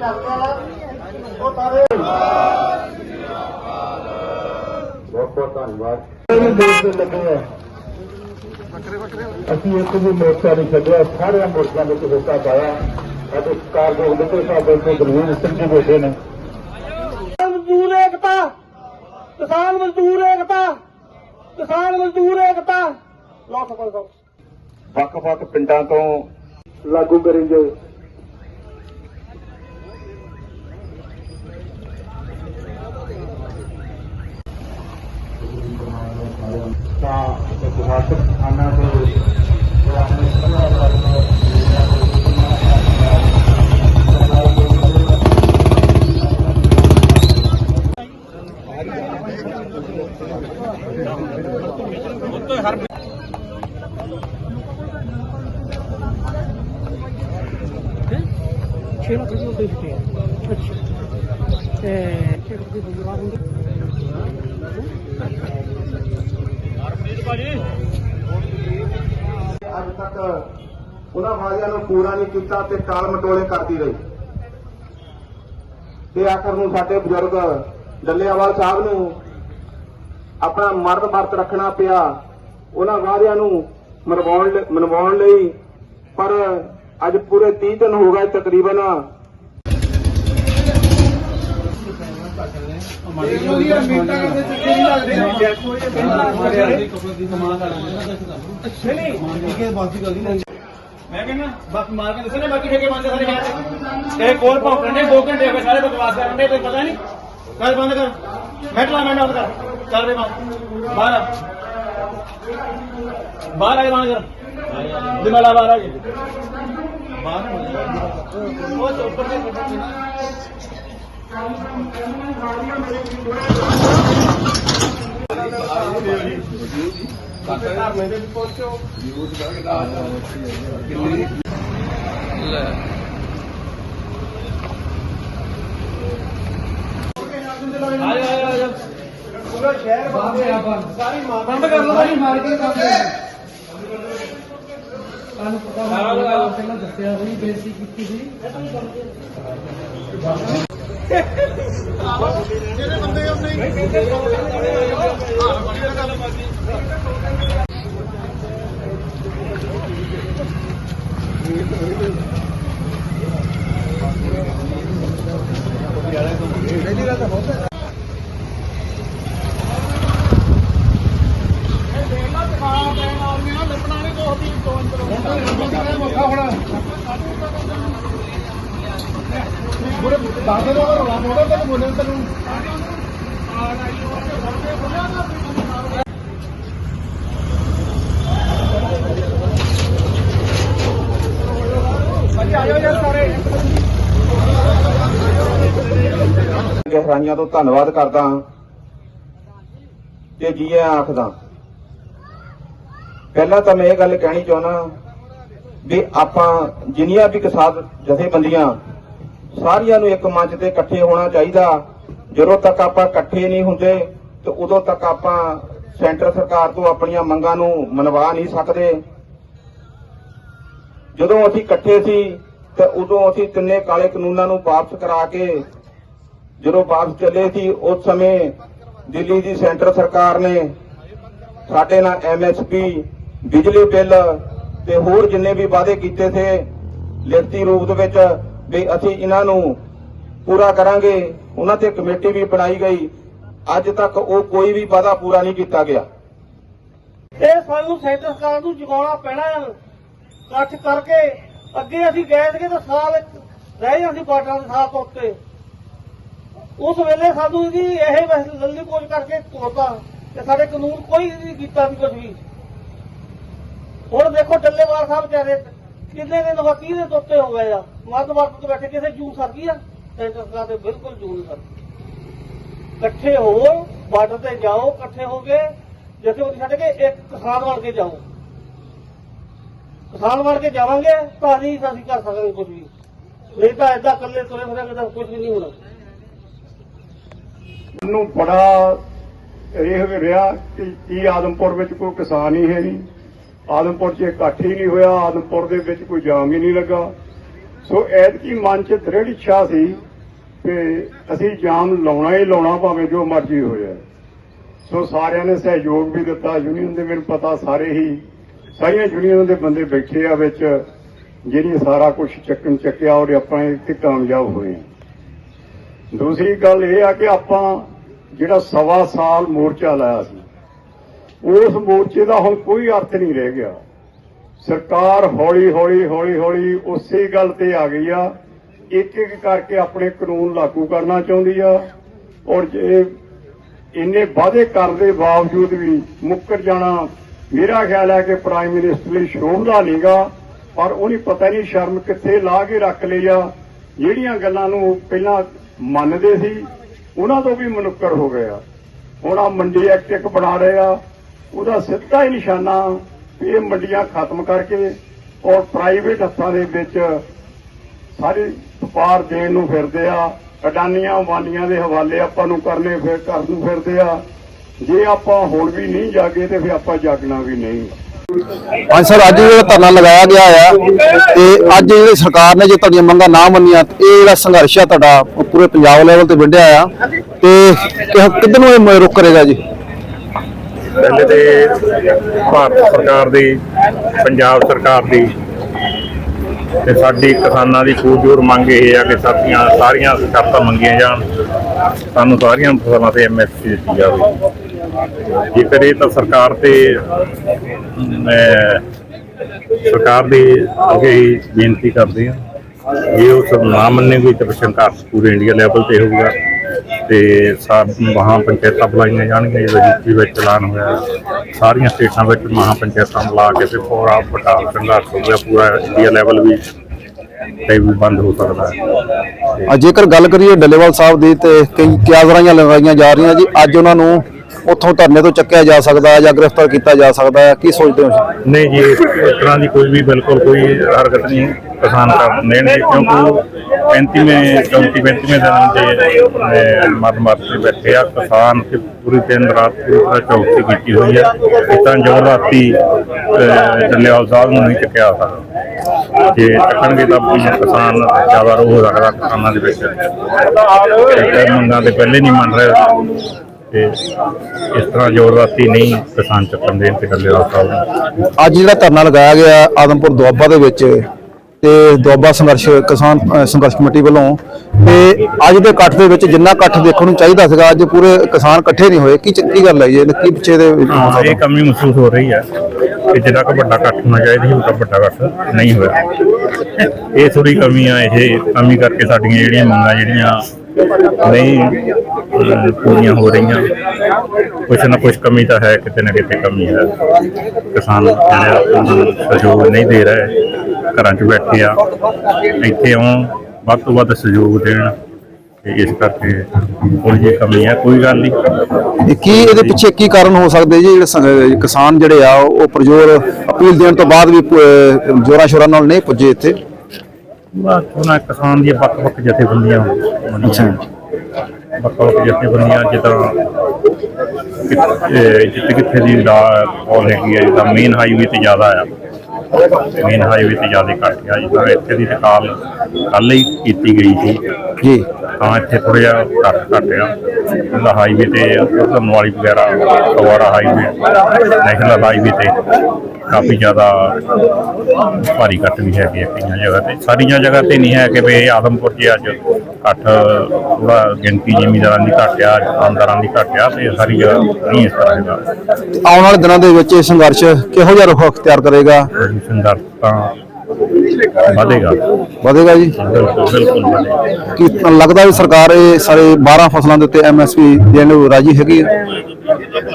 ਕਰਦੇ ਉਹ ਬਹੁਤ ਬਹੁਤ ਧੰਨਵਾਦ ਅਸੀਂ ਇੱਕ ਵੀ ਮੋਰਚਾ ਨਹੀਂ ਛੱਡਿਆ ਸਾਰੇ ਮੋਰਚਿਆਂ ਵਿੱਚ ਹਿੱਸਾ ਪਾਇਆ। ਅਤੇ ਕਾਰਗੋ ਦੇ ਤੋਂ ਸਾਡੇ ਕੋਲ ਗਰਵੀਰ ਸਿੰਘ ਜੀ ਬੈਠੇ ਨੇ। ਮਜ਼ਦੂਰ ਏਕਤਾ! ਕਿਸਾਨ ਮਜ਼ਦੂਰ ਏਕਤਾ! ਕਿਸਾਨ ਮਜ਼ਦੂਰ ਏਕਤਾ! ਸਾਹਿਬ ਵੱਖ-ਵੱਖ ਪਿੰਡਾਂ ਤੋਂ ਲਾਗੂ ਕरेंगे ਤਾਂ ਇਤਿਹਾਸਕ ਸਥਾਨਾਂ ਤੇ ਆਪਣੇ ਸਮਾਜ ਵਾਲੇ ਛੇ ਲੱਖ ਰੁਪਏ ਦੇ ਦਿੱਤੇ ਅੱਛਾ ਤੇ ਛੇ ਲੱਖ ਦੇ ਬੁਝਵਾ ਹੁੰਦੇ ਅੱਜ ਤੱਕ ਉਹਨਾਂ ਵਾਅਦਿਆਂ ਨੂੰ ਪੂਰਾ ਨਹੀਂ ਕੀਤਾ ਤੇ ਟਾਲ ਮਟੋਲੇ ਕਰਦੀ ਰਹੀ। ਤੇ ਆਖਰ ਨੂੰ ਸਾਡੇ ਬਜ਼ੁਰਗ ਡੱਲੇਵਾਲ ਸਾਹਿਬ ਨੂੰ ਆਪਣਾ ਮਰਨ ਵਰਤ ਰੱਖਣਾ ਪਿਆ। ਉਹਨਾਂ ਵਾਅਦਿਆਂ ਨੂੰ ਮਨਵਾਉਣ ਮਨਵਾਉਣ ਲਈ, ਪਰ ਅੱਜ ਪੂਰੇ 30 ਦਿਨ ਹੋ ਗਏ ਤਕਰੀਬਨ ਮੈਂ ਕਹਿੰਦਾ ਬਸ ਮਾਰ ਕੇ ਦੱਸੋ ਬਾਕੀ ਠੇਕੇ ਬੰਦ ਸਾਰੇ ਕਹਿੰਦੇ ਇਹ ਕੋਲ ਭੌਂਕਣ ਦੇ 2 ਘੰਟੇ ਹੋ ਗਏ ਸਾਰੇ ਬਕਵਾਸ ਕਰਨ ਦੇ, ਕੋਈ ਪਤਾ ਨਹੀਂ। ਕਰ ਬੰਦ ਕਰ, ਬੈਠ ਮੈਂ ਬੰਦ ਕਰ ਚੱਲ ਵੇ ਬੰਦ ਬਾਹਰ ਆ। ਬਾਹਰ ਆ ਕੇ ਬੰਦ ਕਰ। ਦਿਮਾਲਾ ਬਾਹਰ ਆ ਜੀ ਬਾਹਰ ਉਹ ਉੱਪਰ ਦੇ। ਆ ਜਾ ਆ ਜਾ ਪੂਰਾ ਸ਼ਹਿਰ ਸਾਰੀ ਮਾਂ ਬੰਦ ਕਰ ਲਓ ਭਾਈ ਮਾਰ ਕੇ ਕੰਮ ਤੁਹਾਨੂੰ ਪਤਾ ਹੋਣਾ ਪਹਿਲਾਂ ਦੱਸਿਆ ਸੀ ਬੇਇੱਜ਼ਤੀ ਕੀਤੀ ਸੀ ਜਿਹੜੇ ਬੰਦੇ ਉਹਨੇ ਨਹੀਂ ਕਹਿੰਦੇ ਹਾਂ ਬੜੀ ਗੱਲ ਮਾਸੀ ਗਹਿਰਾਈਆਂ ਤੋਂ ਧੰਨਵਾਦ ਕਰਦਾ ਹਾਂ ਤੇ ਜੀ ਆਖਦਾ, ਪਹਿਲਾਂ ਤਾਂ ਮੈਂ ਇਹ ਗੱਲ ਕਹਿਣੀ ਚਾਹੁੰਦਾ ਵੀ ਆਪਾਂ ਜਿੰਨੀਆਂ ਵੀ ਕਿਸਾਨ ਜਥੇਬੰਦੀਆਂ ਸਾਰੀਆਂ ਨੂੰ ਇੱਕ ਮੰਚ ਤੇ ਇਕੱਠੇ ਹੋਣਾ ਚਾਹੀਦਾ। ਜਦੋਂ ਤੱਕ ਆਪਾਂ ਇਕੱਠੇ ਨਹੀਂ ਹੁੰਦੇ ਤੇ ਉਦੋਂ ਤੱਕ ਆਪਾਂ ਸੈਂਟਰ ਸਰਕਾਰ ਤੋਂ ਆਪਣੀਆਂ ਮੰਗਾਂ ਨੂੰ ਮਨਵਾ ਨਹੀਂ ਸਕਦੇ। ਜਦੋਂ ਅਸੀਂ ਇਕੱਠੇ ਸੀ ਤੇ ਉਦੋਂ ਅਸੀਂ ਤਿੰਨੇ ਕਾਲੇ ਕਾਨੂੰਨਾਂ ਨੂੰ ਵਾਪਸ ਕਰਾ ਕੇ ਜਦੋਂ ਵਾਪਸ ਚੱਲੇ ਸੀ, ਉਸ ਸਮੇਂ ਦਿੱਲੀ ਦੀ ਸੈਂਟਰ ਸਰਕਾਰ ਨੇ ਸਾਡੇ ਨਾਲ ਐਮਐਸਪੀ ਬਿਜਲੀ ਬਿੱਲ ਤੇ ਹੋਰ ਜਿੰਨੇ ਵੀ ਵਾਅਦੇ ਕੀਤੇ ਸੀ, ਲਿਖਤੀ ਰੂਪ ਦੇ ਵਿੱਚ ਵੀ ਅਸੀਂ ਇਹਨਾਂ ਨੂੰ ਪੂਰਾ ਕਰਾਂਗੇ, ਉਹਨਾਂ ਤੇ ਕਮੇਟੀ ਵੀ ਬਣਾਈ ਗਈ। ਅੱਜ ਤੱਕ ਉਹ ਕੋਈ ਵੀ ਵਾਅਦਾ ਪੂਰਾ ਨਹੀਂ ਕੀਤਾ ਗਿਆ। ਇਹ ਸਾਨੂੰ ਸੈਂਟਰ ਸਰਕਾਰ ਨੂੰ ਜਗਾਉਣਾ ਪੈਣਾ ਹੈ। ਕਰਕੇ ਅੱਗੇ ਅਸੀਂ ਗਏ ਸੀਗੇ ਤਾਂ ਸਾਲ ਰਹਿ ਜਾਂਦੀ ਬਾਰਡਰਾਂ ਦੇ ਸਾਥ ਉੱਤੇ। ਉਸ ਵੇਲੇ ਸਾਨੂੰ ਜੀ ਇਹ ਬਸ ਲੱਲੀ ਕੋਲ ਕਰਕੇ ਤੋਤਾ ਤੇ ਸਾਡੇ ਕਾਨੂੰਨ ਕੋਈ ਨਹੀਂ ਕੀਤਾ ਵੀ ਕੁਝ ਵੀ। ਹੁਣ ਦੇਖੋ ਡੱਲੇਵਾਲ ਸਾਹਿਬ ਵਿਚਾਰੇ ਕਿੰਨੇ ਦਿਨ ਹੋ ਗਏ ਦੇ ਹੋ ਗਏ ਆ? ਮੱਧ ਵਕਤ ਤੋਂ ਬੈਠੇ ਕਿਸੇ ਜੂਨ ਸਰ ਗਈ ਆ? ਸੈਂਟਰ ਸਰਕਾਰ ਦੇ ਬਿਲਕੁਲ ਜੂਨ ਸਰ। ਇਕੱਠੇ ਹੋ, ਬਾਰਡਰ ਤੇ ਜਾਓ, ਇਕੱਠੇ ਹੋ ਕੇ ਜਿੱਥੇ ਉਹ ਛੱਡ ਕੇ ਇੱਕ ਕਿਸਾਨ ਬਣ ਕੇ ਜਾਓ। ਕਿਸਾਨ ਬਣ ਕੇ ਜਾਵਾਂਗੇ, ਤਾਂ ਨਹੀਂ ਅਸੀਂ ਕਰ ਸਕਾਂਗੇ ਕੁਝ ਵੀ। ਨਹੀਂ ਤਾਂ ਏਦਾਂ ਇਕੱਲੇ ਤੁਰੇ ਫਿਰਾਂਗੇ ਤਾਂ ਕੁਝ ਵੀ ਨਹੀਂ ਹੋਣਾ। ਨੂੰ ਬੜਾ ਇਹ ਰਿਹਾ ਕਿ ਕੀ ਆਦਮਪੁਰ ਵਿੱਚ ਕੋਈ ਕਿਸਾਨ ਹੀ ਹੈ ਨਹੀਂ। ਆਦਮਪੁਰ 'ਚ ਇਕੱਠ ਹੀ ਨਹੀਂ ਹੋਇਆ, ਆਦਮਪੁਰ ਦੇ ਵਿੱਚ ਕੋਈ ਜਾਮ ਹੀ ਨਹੀਂ ਲੱਗਾ। ਸੋ ਐਤਕੀ ਮਨ ਚ ਦ੍ਰਿੜ ਇੱਛਾ ਸੀ ਕਿ ਅਸੀਂ ਜਾਮ ਲਾਉਣਾ ਹੀ ਲਾਉਣਾ ਭਾਵੇਂ ਜੋ ਮਰਜ਼ੀ ਹੋ ਜਾਏ ਸੋ ਸਾਰਿਆਂ ਨੇ ਸਹਿਯੋਗ ਵੀ ਦਿੱਤਾ। ਯੂਨੀਅਨ ਦੇ ਮੈਨੂੰ ਪਤਾ ਸਾਰੇ ਹੀ। ਸਾਰੀਆਂ ਯੂਨੀਅਨ ਦੇ ਬੰਦੇ ਬੈਠੇ ਆ ਵਿੱਚ ਜਿਹੜੀ ਸਾਰਾ ਕੁਝ ਚੱਕਣ ਚੱਕਿਆ ਔਰ ਆਪਾਂ ਇੱਥੇ ਕਾਮਯਾਬ ਹੋਏ ਹਾਂ ਦੂਸਰੀ ਗੱਲ ਇਹ ਆ ਕਿ ਆਪਾਂ ਜਿਹੜਾ ਸਵਾ ਸਾਲ ਮੋਰਚਾ ਲਾਇਆ ਸੀ, ਉਸ ਮੋਰਚੇ ਦਾ ਹੁਣ ਕੋਈ ਅਰਥ ਨਹੀਂ ਰਹਿ ਗਿਆ। ਸਰਕਾਰ ਹੌਲੀ ਹੌਲੀ ਹੌਲੀ ਹੌਲੀ ਉਸੇ ਗੱਲ ਤੇ ਆ ਗਈ ਆ। ਇੱਕ ਇੱਕ ਕਰਕੇ ਆਪਣੇ ਕਾਨੂੰਨ ਲਾਗੂ ਕਰਨਾ ਚਾਹੁੰਦੀ ਆ ਔਰ ਜੇ ਇੰਨੇ ਵਾਅਦੇ ਕਰਨ ਦੇ ਬਾਵਜੂਦ ਵੀ ਮੁੱਕਰ ਜਾਣਾ, ਮੇਰਾ ਖਿਆਲ ਹੈ ਕਿ ਪ੍ਰਾਈਮ ਮਿਨਿਸਟਰ ਲਈ ਸ਼ੋਭਦਾ ਨਹੀਂਗਾ ਪਰ ਉਹਨੇ ਪਤਾ ਨਹੀਂ ਸ਼ਰਮ ਕਿੱਥੇ ਲਾ ਕੇ ਰੱਖ ਲਈ ਆ। ਜਿਹੜੀਆਂ ਗੱਲਾਂ ਨੂੰ ਪਹਿਲਾਂ ਮੰਨਦੇ ਸੀ, ਉਹਨਾਂ ਤੋਂ ਵੀ ਮਨੁੱਕਰ ਹੋ ਗਏ ਆ। ਹੁਣ ਆ ਮੰਡੀ ਐਕਟ ਇੱਕ ਬਣਾ ਰਹੇ ਆ, ਉਹਦਾ ਸਿੱਧਾ ਹੀ ਨਿਸ਼ਾਨਾ ਵੀ ਇਹ ਮੰਡੀਆਂ ਖਤਮ ਕਰਕੇ ਔਰ ਪ੍ਰਾਈਵੇਟ ਹੱਥਾਂ ਦੇ ਵਿੱਚ ਸਾਰੇ ਵਪਾਰ ਦੇਣ ਨੂੰ ਫਿਰਦੇ ਆ, ਅਡਾਨੀਆਂ ਵਾਲੀਆਂ ਦੇ ਹਵਾਲੇ ਆਪਾਂ ਨੂੰ ਕਰਨੇ ਫਿਰ ਕਰਨ ਨੂੰ ਫਿਰਦੇ ਆ। ਜੇ ਆਪਾਂ ਹੁਣ ਵੀ ਨਹੀਂ ਜਾਗੇ ਤੇ ਫਿਰ ਆਪਾਂ ਜਾਗਣਾ ਵੀ ਨਹੀਂ। ਹਾਂਜੀ ਸਰ, ਅੱਜ ਜਿਹੜਾ ਧਰਨਾ ਲਗਾਇਆ ਗਿਆ ਆ ਤੇ ਅੱਜ ਜਿਹੜੀ ਸਰਕਾਰ ਨੇ ਜੇ ਤੁਹਾਡੀਆਂ ਮੰਗਾਂ ਨਾ ਮੰਨੀਆਂ, ਇਹ ਜਿਹੜਾ ਸੰਘਰਸ਼ ਆ ਤੁਹਾਡਾ ਪੂਰੇ ਪੰਜਾਬ ਲੈਵਲ ਤੇ ਵੰਡਿਆ ਆ। ਤੇ ਕਿੱਧਰ ਨੂੰ ਇਹ ਰੁਕ ਕਰੇਗਾ ਜੀ? ਪਹਿਲੇ ਤੇ ਭਾਰਤ ਸਰਕਾਰ ਦੀ, ਪੰਜਾਬ ਸਰਕਾਰ ਦੀ ਤੇ ਸਾਡੀ ਕਿਸਾਨਾਂ ਦੀ ਪੂਰਜੋਰ ਮੰਗ ਇਹ ਆ ਕਿ ਸਾਡੀਆਂ ਸਾਰੀਆਂ ਸ਼ਰਤਾਂ ਮੰਗੀਆਂ ਜਾਣ। ਸਾਨੂੰ ਸਾਰੀਆਂ ਫਸਲਾਂ ਤੇ ਐਮਐਸਪੀ ਦਿੱਤੀ ਜਾਵੇ। ਜੇਕਰ ਇਹ ਤਾਂ ਸਰਕਾਰ ਤੇ ਸਰਕਾਰ ਦੇ ਅੱਗੇ ਹੀ ਬੇਨਤੀ ਕਰਦੇ ਹਾਂ ਜੇ ਉਹ ਸਭ ਨਾ ਮੰਨੇਗੀ ਤਾਂ ਸੰਘਰਸ਼ ਪੂਰੇ ਇੰਡੀਆ ਲੈਵਲ ਤੇ ਹੋਊਗਾ ਤੇ ਸਭ ਮਹਾ ਪੰਚਾਇਤਾਂ ਬੁਲਾਈਆਂ ਜਾਣਗੀਆਂ ਜਦੋਂ ਯੂਪੀ ਵਿੱਚ ਚਲਾਨ ਹੋਇਆ, ਸਾਰੀਆਂ ਸਟੇਟਾਂ ਵਿੱਚ ਮਹਾ ਪੰਚਾਇਤਾਂ ਬੁਲਾ ਕੇ ਤੇ ਪੂਰਾ ਵੱਡਾ ਸੰਘਰਸ਼ ਹੋ ਗਿਆ, ਪੂਰਾ ਇੰਡੀਆ ਲੈਵਲ ਵੀ ਤੇ ਵੀ ਬੰਦ ਹੋ ਸਕਦਾ ਹੈ। ਜੇਕਰ ਗੱਲ ਕਰੀਏ ਡੱਲੇਵਾਲ ਸਾਹਿਬ ਦੀ ਤੇ ਕਈ ਕਿਆਜ਼ਰਾਂ ਲਗਾਈਆਂ ਜਾ ਰਹੀਆਂ ਜੀ, ਅੱਜ ਉਹਨਾਂ ਨੂੰ ਉੱਥੋਂ ਧਰਨੇ ਤੋਂ ਚੱਕਿਆ ਜਾ ਸਕਦਾ ਹੈ ਜਾਂ ਗ੍ਰਿਫਤਾਰ ਕੀਤਾ ਜਾ ਸਕਦਾ ਹੈ? ਕੀ ਸੋਚਦੇ ਹੋ ਨਹੀਂ ਜੀ, ਇਸ ਤਰ੍ਹਾਂ ਦੀ ਕੋਈ ਵੀ ਬਿਲਕੁਲ ਕੋਈ ਹਰਕਤ ਨਹੀਂ ਕਿਸਾਨ ਕਰ ਦੇਣਗੇ ਕਿਉਂਕਿ 35ਵੇਂ 34 35ਵੇਂ ਦਿਨ ਦੇ ਮਰ ਮਰ ਤੇ ਬੈਠੇ ਆ। ਕਿਸਾਨ ਤੇ ਪੂਰੀ ਦਿਨ ਰਾਤ ਪੂਰੀ ਤਰ੍ਹਾਂ ਚੌਕਸੀ ਕੀਤੀ ਹੋਈ ਹੈ ਇਸ ਤਰ੍ਹਾਂ ਜੋ ਰਾਤੀ ਡੱਲੇਵਾਲ ਸਾਹਿਬ ਨੂੰ ਨਹੀਂ ਚੱਕਿਆ ਸਕਦਾ। ਜੇ ਚੱਕਣਗੇ ਤਾਂ ਕਿਸਾਨ ਜ਼ਿਆਦਾ ਰੋਹ ਰੱਖਦਾ ਕਿਸਾਨਾਂ ਦੇ ਵਿੱਚ। ਮੰਗਾਂ ਤੇ ਪਹਿਲੇ ਨਹੀਂ ਮੰਨ ਰਹੇ। ਤੇ ਇਸ ਤਰ੍ਹਾਂ ਜ਼ੋਰਦਾਰੀ ਨਹੀਂ ਕਿਸਾਨ ਚੱਕਣ ਦੇਣ ਤੇ ਡੱਲੇਵਾਲ ਸਾਹਿਬ ਨੂੰ ਅੱਜ ਜਿਹੜਾ ਧਰਨਾ ਲਗਾਇਆ ਗਿਆ ਆਦਮਪੁਰ ਦੁਆਬਾ ਦੇ ਵਿੱਚ ਤੇ ਦੁਆਬਾ ਸੰਘਰਸ਼ ਕਿਸਾਨ ਅ, ਸੰਘਰਸ਼ ਕਮੇਟੀ ਵੱਲੋਂ ਤੇ ਅੱਜ ਦੇ ਇਕੱਠ ਦੇ ਵਿੱਚ ਜਿੰਨਾ ਇਕੱਠ ਦੇਖਣ ਨੂੰ ਚਾਹੀਦਾ ਸੀਗਾ ਅੱਜ ਪੂਰੇ ਕਿਸਾਨ ਇਕੱਠੇ ਨਹੀਂ ਹੋਏ। ਕੀ ਕੀ ਗੱਲ ਹੈ? ਜੀ ਕੀ ਪਿੱਛੇ ਦੇ? ਇਹ ਕਮੀ ਮਹਿਸੂਸ ਹੋ ਰਹੀ ਹੈ ਕਿ ਜਿਹੜਾ ਕਿ ਵੱਡਾ ਇਕੱਠ ਹੋਣਾ ਚਾਹੀਦਾ ਸੀ ਉਹਦਾ ਵੱਡਾ ਇਕੱਠ ਨਹੀਂ ਹੋਇਆ। ਇਹ ਥੋੜੀ ਕਮੀ ਆ ਇਹ ਕਮੀ ਕਰਕੇ ਸਾਡੀਆਂ ਜਿਹੜੀਆਂ ਮੰਗਾਂ ਜਿਹੜੀਆਂ ਨਹੀਂ ਅਹ, ਪੂਰੀਆਂ ਹੋ ਰਹੀਆਂ। ਕੁਛ ਨਾ ਕੁਛ ਕਮੀ ਤਾਂ ਹੈ ਕਿਤੇ ਨਾ ਕਿਤੇ ਕਮੀ ਹੈ। ਕਿਸਾਨ ਜਿਹੜੇ ਉਹਨਾਂ ਨੂੰ ਸਹਿਯੋਗ ਨਹੀਂ ਦੇ ਰਹੇ ਘਰਾਂ 'ਚ ਬੈਠੇ ਆ ਇੱਥੇ ਆਉਣ ਵੱਧ ਤੋਂ ਵੱਧ ਸਹਿਯੋਗ ਦੇਣ ਤੇ ਇਸ ਕਰਕੇ ਥੋੜੀ ਜਿਹੀ ਕਮੀ ਹੈ ਕੋਈ ਗੱਲ ਨਹੀਂ। ਇਹ ਕੀ ਇਹਦੇ ਪਿੱਛੇ ਕੀ ਕਾਰਨ ਹੋ ਸਕਦੇ ਜੀ? ਜਿਹੜੇ ਸੰਘ- ਕਿਸਾਨ ਜਿਹੜੇ ਆ ਉਹ ਪ੍ਰਜੋਰ ਅਪੀਲ ਦੇਣ ਤੋਂ ਬਾਅਦ ਵੀ ਪ- ਜੋਰਾਂ ਸ਼ੋਰਾਂ ਨਾਲ ਨਹੀਂ ਪੁੱਜੇ ਇੱਥੇ? ਬਸ ਉਹਨਾਂ ਕਿਸਾਨ ਦੀਆਂ ਵੱਖ-ਵੱਖ ਜਥੇਬੰਦੀਆਂ ਅੱਛਾ। ਵੱਖ-ਵੱਖ ਜਥੇਬੰਦੀਆਂ ਜਿੱਦਾਂ ਜਿੱਥੇ ਕਿੱਥੇ ਦੀ ਦਾ ਕੋਲ ਹੈਗੀ ਹੈ ਜਿੱਦਾਂ ਮੇਨ ਹਾਈਵੇ ਤੇ ਜ਼ਿਆਦਾ ਆ। ਮੇਨ ਹਾਈਵੇ ਤੇ ਜ਼ਿਆਦਾ ਘੱਟ ਆ ਜਿੱਦਾਂ ਇੱਥੇ ਦੀ ਕਾਲ ਕੱਲ ਹੀ ਕੀਤੀ ਗਈ ਸੀ। ਜੀ। ਤਾਂ ਇੱਥੇ ਥੋੜਾ ਜਿਹਾ ਘੱਟ ਘੱਟ ਆ। ਉਹਦਾ ਹਾਈਵੇ ਤੇ ਧੰਨਵਾਲੀ ਵਗੈਰਾ ਫਗਵਾੜਾ ਹਾਈਵੇ ਨੈਸ਼ਨਲ ਹਾਈਵੇ ਤੇ। ਕਾਫੀ ਜ਼ਿਆਦਾ ਭਾਰੀ ਘੱਟ ਵੀ ਹੈਗੇ ਆ ਕਈਆਂ ਜਗ੍ਹਾ ਤੇ। ਸਾਰੀਆਂ ਜਗ੍ਹਾ ਤੇ ਨਹੀਂ ਹੈ ਕਿ ਵੀ ਆਦਮਪੁਰ 'ਚ ਅੱਜ ਘੱਟ ਥੋੜਾ ਗਿਣਤੀ ਜ਼ਿਮੀਦਾਰਾਂ ਦੀ ਘੱਟ ਆ ਦੁਕਾਨਦਾਰਾਂ ਦੀ ਘੱਟ ਆ ਤੇ ਸਾਰੀ ਜਗ੍ਹਾ ਨਹੀਂ ਇਸ ਤਰ੍ਹਾਂ ਹੈਗਾ। ਆਉਣ ਵਾਲੇ ਦਿਨਾਂ ਦੇ ਵਿੱਚ ਇਹ ਸੰਘਰਸ਼ ਕਿਹੋ ਜਿਹਾ ਰੁਖ ਅਖਤਿਆਰ ਕਰੇਗਾ? ਸੰਘਰਸ਼ ਤਾਂ ਵਧੇਗਾ। ਵਧੇਗਾ ਜੀ। ਬਿਲਕੁਲ ਵਧੇਗਾ ਕੀ ਲੱਗਦਾ ਵੀ ਸਰਕਾਰ ਇਹ ਸਾਰੇ 12 ਫਸਲਾਂ ਦੇ ਉੱਤੇ ਐਮਐਸਪੀ ਦੇਣ ਨੂੰ ਰਾਜੀ ਹੈਗੀ ਹੈ?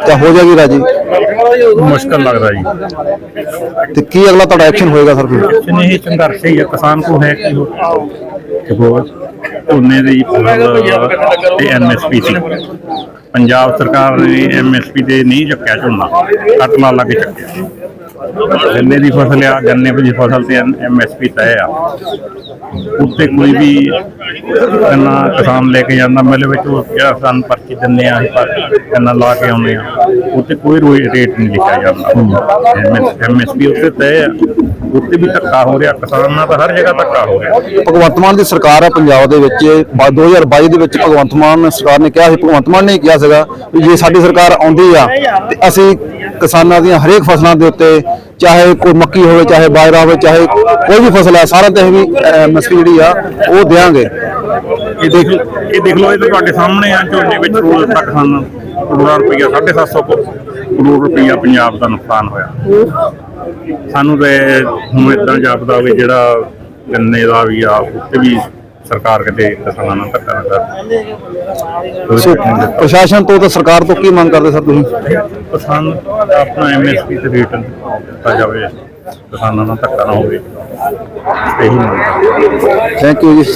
ਤਾਂ ਹੋ ਜਾਏਗੀ ਰਾਜੀ? ਮੁਸ਼ਕਲ ਲੱਗਦਾ ਜੀ। ਤੇ ਕੀ ਅਗਲਾ ਤੁਹਾਡਾ ਐਕਸ਼ਨ ਹੋਏਗਾ ਸਰ ਫਿਰ? ਨਹੀਂ ਸੰਘਰਸ਼ ਹੀ ਹੈ ਕਿਸਾਨ ਕੋ ਹੈ ਕਿ ਉਹ? ਕਿ ਉਹ ਝੋਨੇ ਦੀ ਤੇ ਐਮਐਸਪੀ ਸੀ। ਪੰਜਾਬ ਸਰਕਾਰ ਨੇ ਐਮਐਸਪੀ ਤੇ ਨਹੀਂ ਚੱਕਿਆ ਝੋਨਾ। ਕੱਟ ਲਾ ਲਾ ਕੇ ਚੱਕਿਆ। ਗੰਨੇ ਦੀ ਫਸਲ ਆ ਗੰਨੇ ਦੀ ਫਸਲ ਤੇ ਐਮਐਸਪੀ ਤੈਅ ਆ। ਉੱਤੇ ਕੋਈ ਵੀ ਗੰਨਾ ਕਿਸਾਨ ਲੈ ਕੇ ਜਾਂਦਾ ਮੇਲੇ ਵਿੱਚ ਉਹ ਕਿਹਾ ਸਾਨੂੰ ਪਰਚੀ ਦਿੰਦੇ ਆ ਪਰ ਗੰਨਾ ਲਾ ਕੇ ਆਉਂਦੇ ਆ। ਉੱਤੇ ਕੋਈ ਰੇਟ ਨਹੀਂ ਲਿਖਿਆ ਜਾਂਦਾ। ਐਮਐਸਪੀ ਉੱਤੇ ਤੈਅ ਆ। ਉੱਤੇ ਵੀ ਧੱਕਾ ਹੋ ਰਿਹਾ ਕਿਸਾਨਾਂ ਨਾਲ ਤਾਂ ਹਰ ਜਗ੍ਹਾ ਧੱਕਾ ਹੋ ਰਿਹਾ। ਭਗਵੰਤ ਮਾਨ ਦੀ ਸਰਕਾਰ ਹੈ ਪੰਜਾਬ ਦੇ ਵਿੱਚ ਬਾ- 2022 ਦੇ ਵਿੱਚ ਭਗਵੰਤ ਮਾਨ ਸਰਕਾਰ ਨੇ ਕਿਹਾ ਸੀ ਭਗਵੰਤ ਮਾਨ ਨੇ ਕਿਹਾ ਸੀਗਾ ਵੀ ਜੇ ਸਾਡੀ ਸਰਕਾਰ ਆਉਂਦੀ ਆ ਤੇ ਅਸੀਂ ਕਿਸਾਨਾਂ ਦੀਆਂ ਹਰੇਕ ਫਸਲਾਂ ਦੇ ਉੱਤੇ ਚਾਹੇ ਕੋਈ ਮੱਕੀ ਹੋਵੇ ਚਾਹੇ ਬਾਜਰਾ ਹੋਵੇ ਚਾਹੇ ਕੋਈ ਵੀ ਫਸਲ ਹੈ ਸਾਰਿਆਂ ਤੇ ਵੀ ਮਸਕੀ ਜਿਹੜੀ ਆ ਉਹ ਦੇਾਂਗੇ ਇਹ ਦੇਖ ਇਹ ਦੇਖ ਲਓ ਇਹ ਤੁਹਾਡੇ ਸਾਹਮਣੇ ਆ ਝੋਨੇ ਵਿੱਚ ਰੋਜ਼ ਤੱਕ ਰੁਪਈਆ 750 ਕਰੋੜ ਰੁਪਈਆ ਪੰਜਾਬ ਦਾ ਨੁਕਸਾਨ ਹੋਇਆ। ਸਾਨੂੰ ਤੇ ਹੁਣ ਇਦਾਂ ਜਾਪਦਾ ਵੀ ਜਿਹੜਾ ਗੰਨੇ ਦਾ ਵੀ ਆ ਉੱਤੇ ਵੀ ਸਰਕਾਰ ਕਿਤੇ ਕਿਸਾਨਾਂ ਨਾਲ ਧੱਕਾ ਨਾ ਪ੍ਰਸ਼ਾਸਨ ਤੋਂ ਤੇ ਸਰਕਾਰ ਤੋਂ ਕੀ ਮੰਗ ਕਰਦੇ ਸਰ ਤੁਸੀਂ? ਕਿਸਾਨ ਆਪਣਾ ਐਮਐਸਪੀ ਤੇ ਰੇਟ ਦਿੱਤਾ ਜਾਵੇ ਕਿਸਾਨਾਂ ਨਾਲ ਧੱਕਾ ਨਾ ਹੋਵੇ। ਇਹੀ ਮੰਗ ਥੈਂਕ ਯੂ ਜੀ।